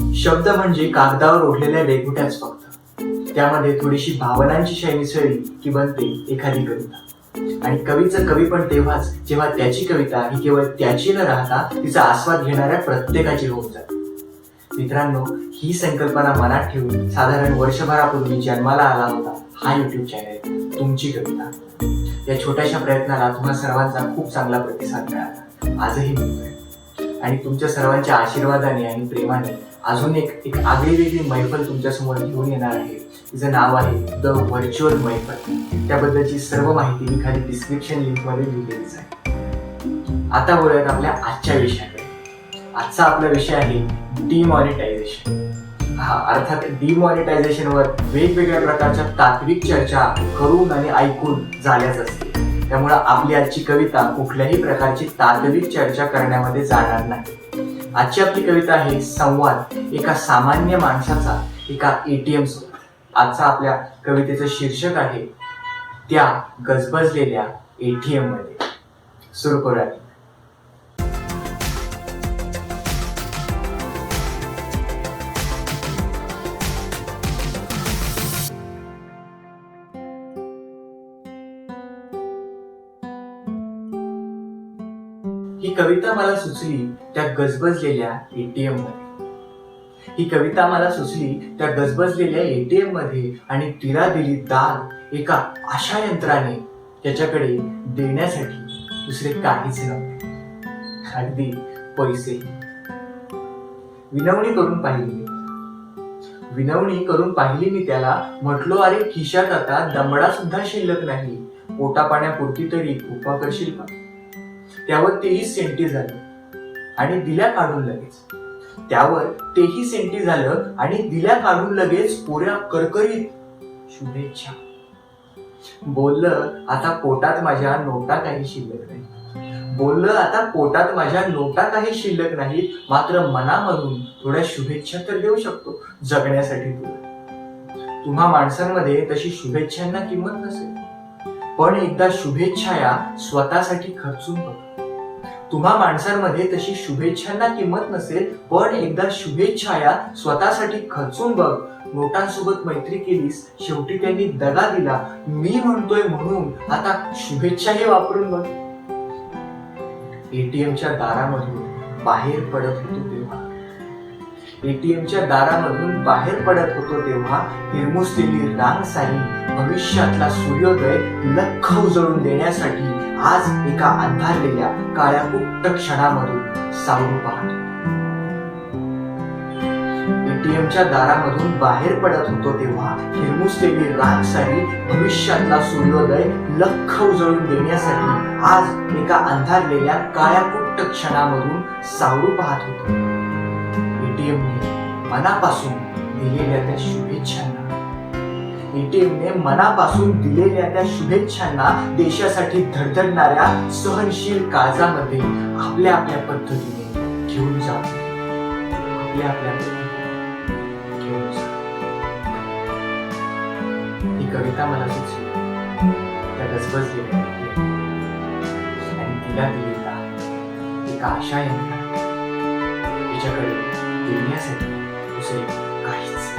शब्द म्हणजे कागदावर ओढलेल्या लेखुट्याच फक्त. त्यामध्ये थोडीशी भावनांची शैली मिसळली की बनते एखादी कविता. आणि कवीचं कवी पण तेव्हाच जेव्हा त्याची कविता ही केवळ त्याची न राहता तिचा आस्वाद घेणाऱ्या प्रत्येकाची होऊन जाते. मित्रांनो ही संकल्पना मनात ठेवून साधारण वर्षभरापूर्वी जन्माला आला होता हा युट्यूब चॅनल तुमची कविता. या छोट्याशा प्रयत्नाला तुम्हा सर्वांचा खूप चांगला प्रतिसाद मिळाला. आजही मिळतोय. आणि तुमच्या सर्वांच्या आशीर्वादाने आणि प्रेमाने अजून एक एक आगळी वेगळी मैफल तुमच्यासमोर घेऊन येणार आहे. तिचं नाव आहे द व्हर्च्युअल मैफल त्याबद्दलची सर्व माहिती मी खाली डिस्क्रिप्शन लिंकमध्ये लिहिलेलीच आहे. आता बोलूयात आपल्या आजच्या विषयाकडे. आजचा आपला विषय आहे डिमॉनिटायझेशन हा अर्थात डिमॉनिटायझेशनवर वेगवेगळ्या प्रकारच्या तात्विक चर्चा करून आणि ऐकून झाल्याच असते. त्यामुळे आपली आजची कविता कुठल्याही प्रकारची तात्विक चर्चा करण्यामध्ये जाणार नाही. आजची आपली कविता आहे संवाद. एका सामान्य माणसाचा एका एटीएम सोबत. आजचा आपल्या कवितेचं शीर्षक आहे त्या गजबजलेल्या एटीएममध्ये. सुरू करूया. ही कविता मला सुचली त्या गजबजलेल्या एटीएममध्ये. ही कविता मला सुचली त्या गजबजलेल्या एटीएममध्ये आणि तिला दिली दाद एका अशा यंत्राने त्याच्याकडे देण्यासाठी दुसरे काहीच नव्हते. अगदी पैसे. विनवणी करून पाहिली मी. विनवणी करून पाहिली मी त्याला. म्हटलो अरे खिशात आता दमडा सुद्धा शिल्लक नाही. पोटापाण्यापुरती तरी उपा करशील का? त्यावर तेही सेंटी झालं. आणि दिल्या काढून लगेच. त्यावर तेही सेंटी झालं आणि दिल्या काढून लगेच पुऱ्या करकरीत शुभेच्छा. बोललं आता पोटात माझ्या नोटा काही शिल्लक नाही बोललं आता पोटात माझ्या नोटा काही शिल्लक नाही मात्र मनामधून थोड्या शुभेच्छा तर देऊ शकतो जगण्यासाठी तुला. तुम्हा माणसांमध्ये तशी शुभेच्छांना किंमत नसेल. पण एकदा शुभेच्छा या स्वतःसाठी खर्चून बघा. तुम्हा माणसांमध्ये तशी शुभेच्छांना किंमत नसेल पण एकदा शुभेच्छा या स्वतःसाठी खर्चून बघ. नोटांसोबत मैत्री केलीस शेवटी त्यांनी दगा दिला. मी म्हणतोय म्हणून आता शुभेच्छाही वापरून बघ. एटीएमच्या दारामधून बाहेर पडत होतो तेव्हा. एटीएमच्या दारामधून बाहेर पडत होतो तेव्हा हिरमुसलेली रांग भविष्यातला सूर्योदय लख उजळून देण्यासाठी आज एका अंधारलेल्या काळ्या कुट्ट क्षणामधून सावरू पाहतो. एटीएमच्या दारामधून बाहेर पडत होतो तेव्हा हिरमुसलेली रांग भविष्यातला सूर्योदय लख उजळून देण्यासाठी आज एका अंधारलेल्या काळ्या कुट्ट क्षणामधून सावरू पाहत होतो. एटीएमने मनापासून दिलेल्या त्या शुभेच्छांना. एटीएमने मनापासून दिलेल्या त्या शुभेच्छांना देशासाठी धडधडणाऱ्या सहनशील काळजामध्ये आपल्या आपल्या पद्धतीने घेऊन जातो आपल्या आपल्या पद्धतीने घेऊन जा. ही कविता मला सुचली. त्या गजबजलेल्या आणि तिला दिलेला एका आशा यांना तिच्याकडे देण्यासाठी दुसरे काहीच